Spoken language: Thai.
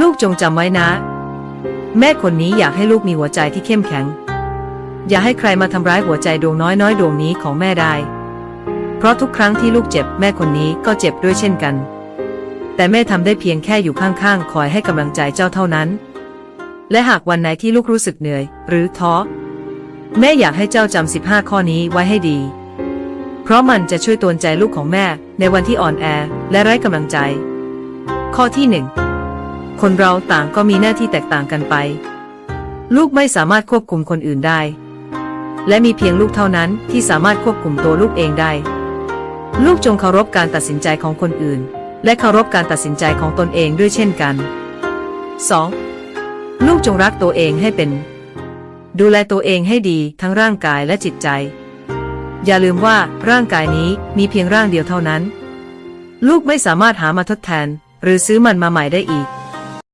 ลูกจงจำไว้นะ แม่คนนี้อยากให้ลูกมีหัวใจที่เข้มแข็ง อย่าให้ใครมาทำร้ายหัวใจดวงน้อยน้อยดวงนี้ของแม่ได้ เพราะทุกครั้งที่ลูกเจ็บแม่คนนี้ก็เจ็บด้วยเช่นกัน แต่แม่ทำได้เพียงแค่อยู่ข้างๆ คอยให้กำลังใจเจ้าเท่านั้น และหากวันไหนที่ลูกรู้สึกเหนื่อย หรือท้อ แม่อยากให้เจ้าจำ15ข้อนี้ไว้ให้ดี เพราะมันจะช่วยตวนใจลูกของแม่ในวันที่อ่อนแอและไร้กำลังใจ ข้อที่หนึ่ง คนเราต่างก็มีหน้าที่แตกต่างกันไป ลูกไม่สามารถควบคุมคนอื่นได้ และมีเพียงลูกเท่านั้นที่สามารถควบคุมตัวลูกเองได้ ลูกจงเคารพการตัดสินใจของคนอื่น และเคารพการตัดสินใจของตนเองด้วยเช่นกัน 2. ลูกจงรักตัวเองให้เป็น ดูแลตัวเองให้ดีทั้งร่างกายและจิตใจ อย่าลืมว่าร่างกายนี้มีเพียงร่างเดียวเท่านั้น ลูกไม่สามารถหามาทดแทน หรือซื้อมันมาใหม่ได้อีก